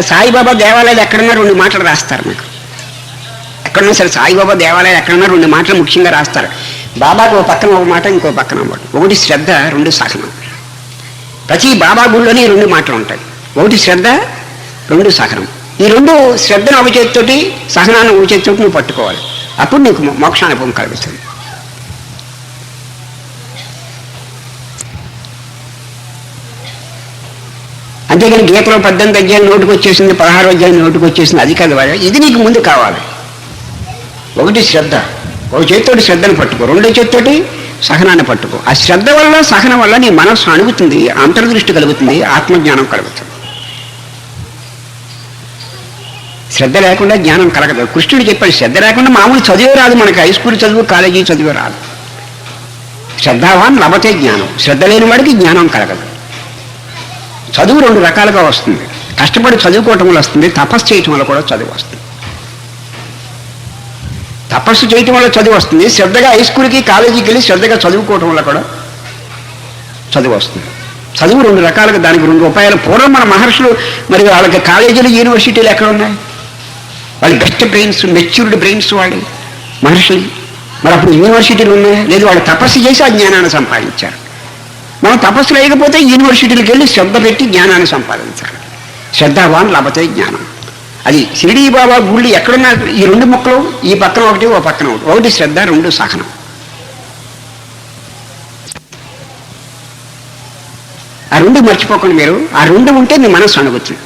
సాయిబాబా దేవాలయాలు ఎక్కడన్నా రెండు మాటలు రాస్తారు మీకు. ఎక్కడన్నా సరే సాయిబాబా దేవాలయాలు ఎక్కడన్నా రెండు మాటలు ముఖ్యంగా రాస్తారు. బాబాకు ఒక పక్కన ఒక మాట ఇంకో పక్కన ఒకటి ఒకటి శ్రద్ధ రెండు సహనం. ప్రతి బాబా గుళ్ళోనే రెండు మాటలు ఉంటాయి. ఒకటి శ్రద్ధ రెండు సహనం. ఈ రెండు శ్రద్ధను ఒక చేతితోటి సహనాన్ని ఒక చేతితోటి నువ్వు పట్టుకోవాలి. అప్పుడు నీకు మోక్షానుభవం కలుగుతుంది. అంతేగాని గీతలో పద్దెనిమిది అధ్యాయులు నోటుకు వచ్చేసింది పదహారు అధ్యాయులు నోటుకు వచ్చేసింది అది కాదు వాడు. ఇది నీకు ముందు కావాలి. ఒకటి శ్రద్ధ. ఒక చేతితోటి శ్రద్ధను పట్టుకో. రెండో చేతితోటి సహనాన్ని పట్టుకో. ఆ శ్రద్ధ వల్ల సహనం వల్ల నీ మనస్సు అణుగుతుంది అంతర్దృష్టి కలుగుతుంది ఆత్మజ్ఞానం కలుగుతుంది. శ్రద్ధ లేకుండా జ్ఞానం కలగదు. కృష్ణుడు చెప్పాడు శ్రద్ధ లేకుండా మామూలు చదివే రాదు మనకి. హై స్కూల్ చదువు కాలేజీ చదివే రాదు. శ్రద్ధావాన్ లభతే జ్ఞానం. శ్రద్ధ లేని వాడికి జ్ఞానం కలగదు. చదువు రెండు రకాలుగా వస్తుంది. కష్టపడి చదువుకోవటం వల్ల వస్తుంది తపస్సు చేయటం వల్ల కూడా చదువు వస్తుంది. తపస్సు చేయటం వల్ల చదువు వస్తుంది శ్రద్ధగా హై స్కూల్కి కాలేజీకి వెళ్ళి శ్రద్ధగా చదువుకోవటం వల్ల కూడా చదువు వస్తుంది. చదువు రెండు రకాలుగా దానికి రెండు ఉపాయాలు. పూర్వం మన మహర్షులు మరి వాళ్ళకి కాలేజీలు యూనివర్సిటీలు ఎక్కడ ఉన్నాయి? వాళ్ళు బెస్ట్ బ్రెయిన్స్ మెచ్యూర్డ్ బ్రెయిన్స్ వాళ్ళు మహర్షులు. మరి అప్పుడు యూనివర్సిటీలు ఉన్నాయి? లేదు వాళ్ళు తపస్సు చేసి ఆ జ్ఞానాన్ని సంపాదించారు. మనం తపస్సు లేకపోతే యూనివర్సిటీలకు వెళ్ళి శ్రద్ధ పెట్టి జ్ఞానాన్ని సంపాదించాలి. శ్రద్ధావాన్ లభతే జ్ఞానం. అది షిరిడీ బాబా గుళ్ళు ఎక్కడున్నా ఈ రెండు ముక్కలు ఈ పక్కన ఒకటి ఓ పక్కన ఒకటి. ఒకటి శ్రద్ధ రెండు సహనం. ఆ రెండు మర్చిపోకండి మీరు. ఆ రెండు ఉంటే మీ మనసు అణుగుతుంది